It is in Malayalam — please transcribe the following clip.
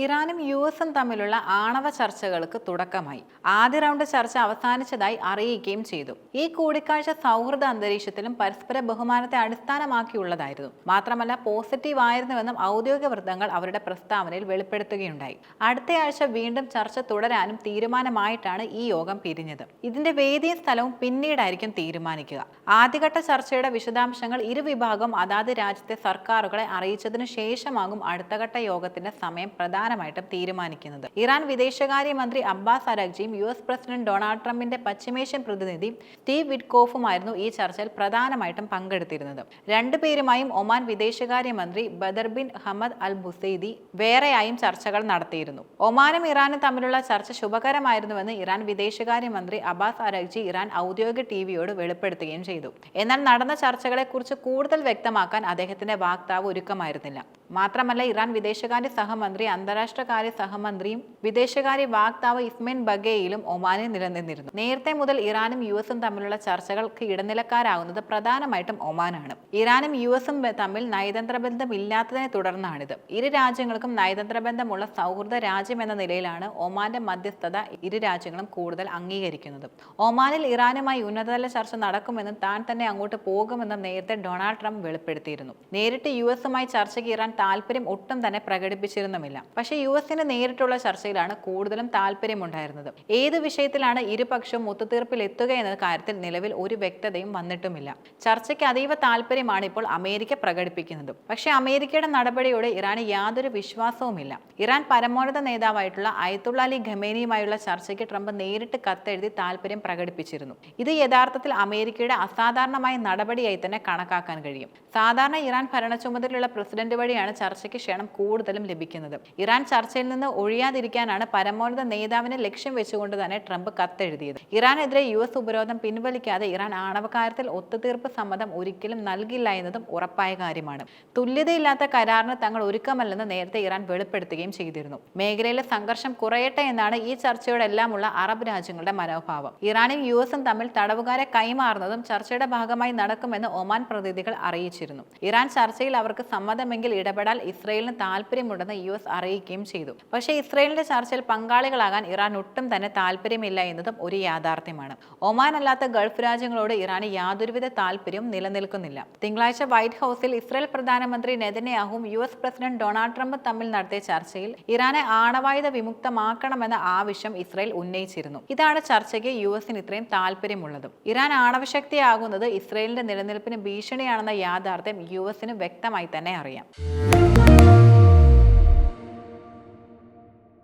ഇറാനും യു എസും തമ്മിലുള്ള ആണവ ചർച്ചകൾക്ക് തുടക്കമായി. ആദ്യ റൗണ്ട് ചർച്ച അവസാനിച്ചതായി അറിയിക്കുകയും ചെയ്തു. ഈ കൂടിക്കാഴ്ച സൗഹൃദ അന്തരീക്ഷത്തിലും പരസ്പര ബഹുമാനത്തെ അടിസ്ഥാനമാക്കിയുള്ളതായിരുന്നു. മാത്രമല്ല പോസിറ്റീവ് ആയിരുന്നുവെന്നും ഔദ്യോഗിക വൃത്തങ്ങൾ അവരുടെ പ്രസ്താവനയിൽ വെളിപ്പെടുത്തുകയുണ്ടായി. അടുത്തയാഴ്ച വീണ്ടും ചർച്ച തുടരാനും തീരുമാനമായിട്ടാണ് ഈ യോഗം പിരിഞ്ഞത്. ഇതിന്റെ വേദിയും സ്ഥലവും പിന്നീടായിരിക്കും തീരുമാനിക്കുക. ആദ്യഘട്ട ചർച്ചയുടെ വിശദാംശങ്ങൾ ഇരുവിഭാഗം അതാത് രാജ്യത്തെ സർക്കാരുകളെ അറിയിച്ചതിനു ശേഷമാകും അടുത്തഘട്ട യോഗത്തിന്റെ സമയം പ്രധാനമായിട്ടും തീരുമാനിക്കുന്നത്. ഇറാൻ വിദേശകാര്യമന്ത്രി അബ്ബാസ് അരഗ്ജിയും യു എസ് പ്രസിഡന്റ് ഡൊണാൾഡ് ട്രംപിന്റെ പശ്ചിമേഷ്യൻ പ്രതിനിധി സ്റ്റീവ് വിഡ്കോഫുമായിരുന്നു ഈ ചർച്ചയിൽ പ്രധാനമായിട്ടും പങ്കെടുത്തിരുന്നത്. രണ്ടുപേരുമായും ഒമാൻ വിദേശകാര്യമന്ത്രി Badr bin Hamad Al Busaidi വേറെയായും ചർച്ചകൾ നടത്തിയിരുന്നു. ഒമാനും ഇറാനും തമ്മിലുള്ള ചർച്ച ശുഭകരമായിരുന്നുവെന്ന് ഇറാൻ വിദേശകാര്യമന്ത്രി അബ്ബാസ് അരഗ്ജി ഇറാൻ ഔദ്യോഗിക ടിവിയോട് വെളിപ്പെടുത്തുകയും ചെയ്തു. എന്നാൽ നടന്ന ചർച്ചകളെക്കുറിച്ച് കൂടുതൽ വ്യക്തമാക്കാൻ അദ്ദേഹത്തിന്റെ വാക്താവ് ഒരുക്കമായിരുന്നില്ല. മാത്രമല്ല ഇറാൻ വിദേശകാര്യ സഹമന്ത്രി അന്താരാഷ്ട്രകാര്യ സഹമന്ത്രിയും വിദേശകാര്യ വാക്താവ് ഇസ്മൈൻ ബഗേയിലും ഒമാനിൽ നിലനിന്നിരുന്നു. നേരത്തെ മുതൽ ഇറാനും യു എസും തമ്മിലുള്ള ചർച്ചകൾക്ക് ഇടനിലക്കാരാകുന്നത് പ്രധാനമായിട്ടും ഒമാനാണ്. ഇറാനും യു എസും തമ്മിൽ നയതന്ത്ര ബന്ധമില്ലാത്തതിനെ തുടർന്നാണിത്. ഇരു രാജ്യങ്ങൾക്കും നയതന്ത്ര ബന്ധമുള്ള സൗഹൃദ രാജ്യം എന്ന നിലയിലാണ് ഒമാന്റെ മധ്യസ്ഥത ഇരു രാജ്യങ്ങളും കൂടുതൽ അംഗീകരിക്കുന്നത്. ഒമാനിൽ ഇറാനുമായി ഉന്നതതല ചർച്ച നടക്കുമെന്നും താൻ തന്നെ അങ്ങോട്ട് പോകുമെന്നും നേരത്തെ ഡൊണാൾഡ് ട്രംപ് വെളിപ്പെടുത്തിയിരുന്നു. നേരിട്ട് യു എസുമായി ചർച്ചയ്ക്ക് ഇറാൻ താല്പര്യം ഒട്ടും തന്നെ പ്രകടിപ്പിച്ചിരുന്നുമില്ല. പക്ഷേ യു എസിന് നേരിട്ടുള്ള ചർച്ചയിലാണ് കൂടുതലും താല്പര്യമുണ്ടായിരുന്നത്. ഏത് വിഷയത്തിലാണ് ഇരുപക്ഷവും ഒത്തുതീർപ്പിൽ എത്തുക എന്ന കാര്യത്തിൽ നിലവിൽ ഒരു വ്യക്തതയും വന്നിട്ടുമില്ല. ചർച്ചയ്ക്ക് അതീവ താല്പര്യമാണ് ഇപ്പോൾ അമേരിക്ക പ്രകടിപ്പിക്കുന്നത്. പക്ഷേ അമേരിക്കയുടെ നടപടിയോട് ഇറാന് യാതൊരു വിശ്വാസവുമില്ല. ഇറാൻ പരമോന്നത നേതാവായിട്ടുള്ള അയത്തുള്ള അലി ഖമേനിയുമായുള്ള ചർച്ചയ്ക്ക് ട്രംപ് നേരിട്ട് കത്തെഴുതി താല്പര്യം പ്രകടിപ്പിച്ചിരുന്നു. ഇത് യഥാർത്ഥത്തിൽ അമേരിക്കയുടെ അസാധാരണമായ നടപടിയായി തന്നെ കണക്കാക്കാൻ കഴിയും. സാധാരണ ഇറാൻ ഭരണ ചുമതലയുള്ള പ്രസിഡന്റ് വഴിയാണ് ചർച്ചയ്ക്ക് ക്ഷണം കൂടുതലും ലഭിക്കുന്നത്. ഇറാൻ ചർച്ചയിൽ നിന്ന് ഒഴിയാതിരിക്കാനാണ് പരമോന്നത നേതാവിനെ ലക്ഷ്യം വെച്ചുകൊണ്ട് തന്നെ ട്രംപ് കത്തെഴുതിയത്. ഇറാനെതിരെ യു എസ് ഉപരോധം പിൻവലിക്കാതെ ഇറാൻ ആണവ കാര്യത്തിൽ ഒത്തുതീർപ്പ് സമ്മതം ഒരിക്കലും നൽകില്ല എന്നതും ഉറപ്പായ കാര്യമാണ്. തുല്യതയില്ലാത്ത കരാറിന് തങ്ങൾ ഒരുക്കമല്ലെന്ന് നേരത്തെ ഇറാൻ വെളിപ്പെടുത്തുകയും ചെയ്തിരുന്നു. മേഖലയിലെ സംഘർഷം കുറയട്ടെ എന്നാണ് ഈ ചർച്ചയോടെല്ലാമുള്ള അറബ് രാജ്യങ്ങളുടെ മനോഭാവം. ഇറാനും യു എസും തമ്മിൽ തടവുകാരെ കൈമാറുന്നതും ചർച്ചയുടെ ഭാഗമായി നടക്കുമെന്ന് ഒമാൻ പ്രതിനിധികൾ അറിയിച്ചിരുന്നു. ഇറാൻ ചർച്ചയിൽ അവർക്ക് സമ്മതമെങ്കിൽ ഇടപെടാൻ ഇസ്രയേലിന് താല്പര്യമുണ്ടെന്ന് യു എസ് അറിയിക്കുകയും ചെയ്തു. പക്ഷേ ഇസ്രയേലിന്റെ ചർച്ചയിൽ പങ്കാളികളാകാൻ ഇറാൻ ഒട്ടും തന്നെ താല്പര്യമില്ല എന്നതും ഒരു യാഥാർത്ഥ്യമാണ്. ഒമാൻ അല്ലാത്ത ഗൾഫ് രാജ്യങ്ങളോട് ഇറാന് യാതൊരുവിധ താല്പര്യവും നിലനിൽക്കുന്നില്ല. തിങ്കളാഴ്ച വൈറ്റ് ഹൗസിൽ ഇസ്രയേൽ പ്രധാനമന്ത്രി നെതന്യാഹും U S president Donald Trump തമ്മിൽ നടത്തിയ ചർച്ചയിൽ ഇറാനെ ആണവായുധ വിമുക്തമാക്കണമെന്ന ആവശ്യം ഇസ്രയേൽ ഉന്നയിച്ചിരുന്നു. ഇതാണ് ചർച്ചയ്ക്ക് യു എസിന് ഇത്രയും താല്പര്യമുള്ളതും ഇറാൻ ആണവശക്തിയാകുന്നത് ഇസ്രയേലിന്റെ നിലനിൽപ്പിന് ഭീഷണിയാണെന്ന യാഥാർത്ഥ്യം യു എസിന് വ്യക്തമായി തന്നെ അറിയാം.